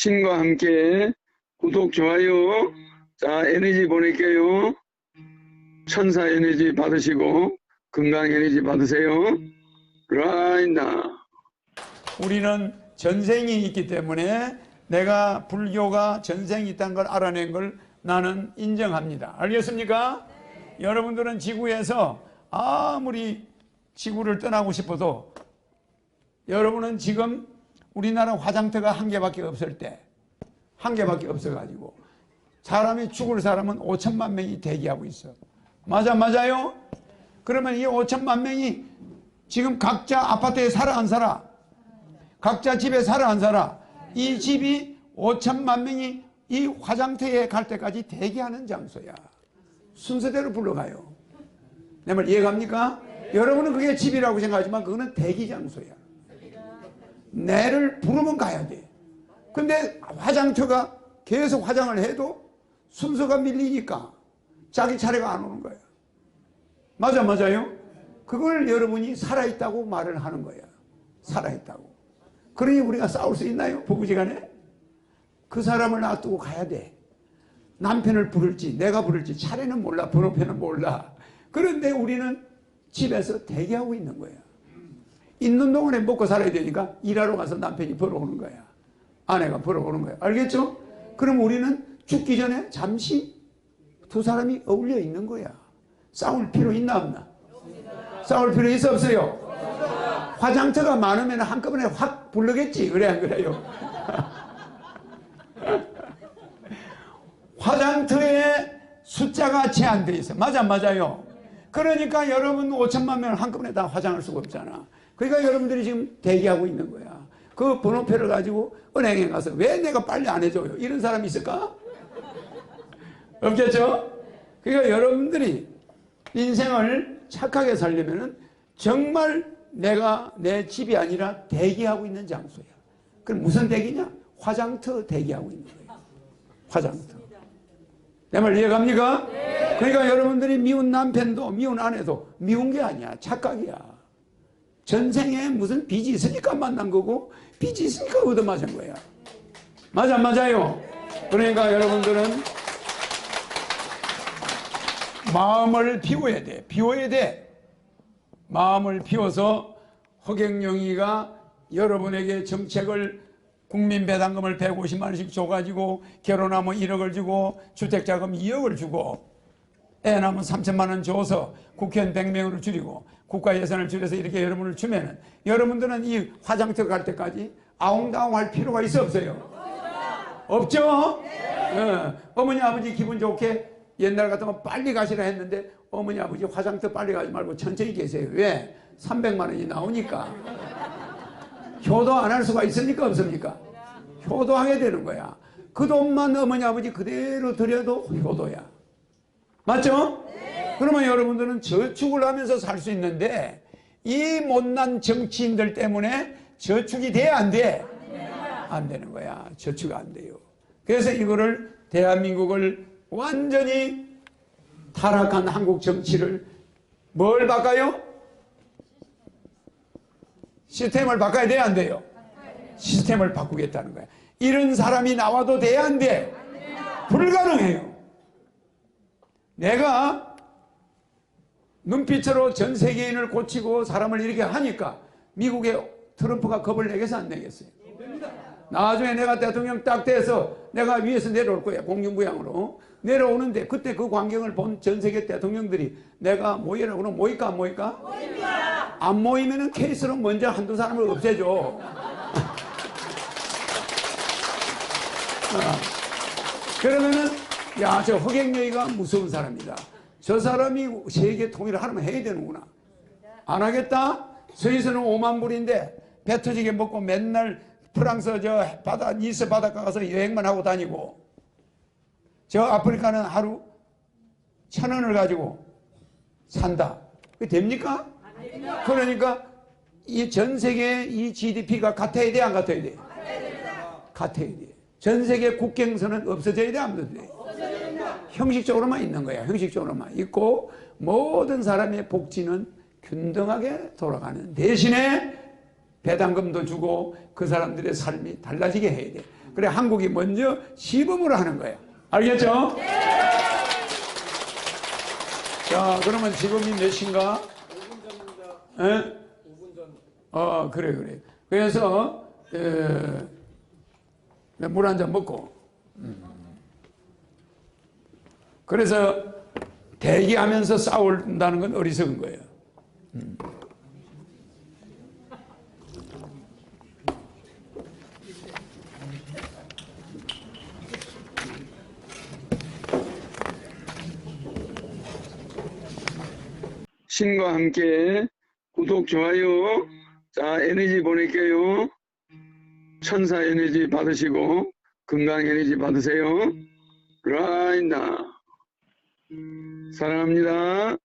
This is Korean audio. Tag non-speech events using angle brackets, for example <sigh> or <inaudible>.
신과 함께 구독, 좋아요. 자, 에너지 보낼게요. 천사 에너지 받으시고 건강 에너지 받으세요. 라이나. 우리는 전생이 있기 때문에 내가 불교가 전생이 있다는 걸 알아낸 걸 나는 인정합니다. 알겠습니까? 여러분들은 지구에서 아무리 지구를 떠나고 싶어도 여러분은 지금 우리나라 화장터가 한 개밖에 없을 때, 한 개밖에 없어가지고 사람이 죽을 사람은 5천만 명이 대기하고 있어. 맞아, 맞아요? 그러면 이 5천만 명이 지금 각자 아파트에 살아 안 살아? 각자 집에 살아 안 살아? 이 집이 5천만 명이 이 화장터에 갈 때까지 대기하는 장소야. 순서대로 불러가요. 내 말 이해갑니까? 여러분은 그게 집이라고 생각하지만 그거는 대기 장소야. 내를 부르면 가야 돼. 근데 화장터가 계속 화장을 해도 순서가 밀리니까 자기 차례가 안 오는 거야. 맞아, 맞아요? 그걸 여러분이 살아있다고 말을 하는 거야. 살아있다고. 그러니 우리가 싸울 수 있나요? 부부지간에? 그 사람을 놔두고 가야 돼. 남편을 부를지 내가 부를지 차례는 몰라 번호표는 몰라. 그런데 우리는 집에서 대기하고 있는 거야. 있는 동안에 먹고 살아야 되니까 일하러 가서 남편이 벌어오는 거야. 아내가 벌어오는 거야. 알겠죠? 그럼 우리는 죽기 전에 잠시 두 사람이 어울려 있는 거야. 싸울 필요 있나 없나? 싸울 필요 있어 없어요? 화장터가 많으면 한꺼번에 확 부르겠지. 그래 안 그래요? <laughs> 화장터에 숫자가 제한되어 있어. 맞아, 맞아요. 그러니까 여러분 5천만 명을 한꺼번에 다 화장할 수가 없잖아. 그러니까 여러분들이 지금 대기하고 있는 거야. 그 번호표를 가지고 은행에 가서 왜 내가 빨리 안 해줘요? 이런 사람이 있을까? 없겠죠? 그러니까 여러분들이 인생을 착하게 살려면은 정말 내가 내 집이 아니라 대기하고 있는 장소야. 그럼 무슨 대기냐? 화장터 대기하고 있는 거예요. 화장터. 내 말 이해갑니까? 그러니까 여러분들이 미운 남편도 미운 아내도 미운 게 아니야. 착각이야. 전생에 무슨 빚이 있으니까 만난 거고 빚이 있으니까 얻어맞은 거야. 맞아, 맞아요. 그러니까 여러분들은 마음을 비워야 돼. 비워야 돼. 마음을 비워서 허경영이가 여러분에게 정책을 국민 배당금을 150만 원씩 줘가지고 결혼하면 1억을 주고 주택자금 2억을 주고 애 낳으면 3천만 원 줘서 국회의원 100명으로 줄이고 국가 예산을 줄여서 이렇게 여러분을 주면은 여러분들은 이 화장터 갈 때까지 아웅다웅 할 필요가 있어 없어요? 없죠? 예. 어머니 아버지 기분 좋게 옛날 같으면 빨리 가시라 했는데 어머니 아버지 화장터 빨리 가지 말고 천천히 계세요. 왜? 300만 원이 나오니까. 효도 안 할 수가 있습니까? 없습니까? 효도하게 되는 거야. 그 돈만 어머니 아버지 그대로 드려도 효도야. 맞죠? 그러면 여러분들은 저축을 하면서 살 수 있는데 이 못난 정치인들 때문에 저축이 돼야 안 돼? 안 되는 거야. 저축 안 돼요. 그래서 이거를 대한민국을 완전히 타락한 한국 정치를 뭘 바꿔요? 시스템을 바꿔야 돼야 안 돼요? 시스템을 바꾸겠다는 거야. 이런 사람이 나와도 돼야 안 돼? 불가능해요. 내가 눈빛으로 전 세계인을 고치고 사람을 이렇게 하니까 미국의 트럼프가 겁을 내겠어 안 내겠어요? 나중에 내가 대통령 딱 돼서 내가 위에서 내려올 거야 공중부양으로 내려오는데 그때 그 광경을 본 전 세계 대통령들이 내가 모이라고 그러면 모일까 안 모일까? 모입니다. 안 모이면은 케이스로 먼저 한두 사람을 없애줘. <laughs> 어. 그러면은 야 저 허경영이가 무서운 사람이다. 저 사람이 세계 통일을 하려면 해야 되는구나. 안 하겠다? 스위스는 5만 불인데 배 터지게 먹고 맨날 프랑스 저 바다 니스 바닷가 가서 여행만 하고 다니고 저 아프리카는 하루 천 원을 가지고 산다. 그게 됩니까? 그러니까 이 전 세계 이 GDP가 같아야 돼, 안 같아야 돼? 같아야 돼. 전 세계 국경선은 없어져야 돼, 안 없어져야 돼? 형식적으로만 있는 거야. 형식적으로만 있고 모든 사람의 복지는 균등하게 돌아가는 대신에 배당금도 주고 그 사람들의 삶이 달라지게 해야 돼. 그래 한국이 먼저 시범으로 하는 거야. 알겠죠? 자, 그러면 지금이 몇 시인가? 5분 전입니다. 에? 5분 전. 어, 그래, 그래. 그래서, 물한 잔 먹고. 음. 그래서 대기하면서 싸운다는 건 어리석은 거예요. 음. 신과 함께 구독, 좋아요. 자, 에너지 보낼게요. 천사 에너지 받으시고, 건강 에너지 받으세요. 라이나. 사랑합니다.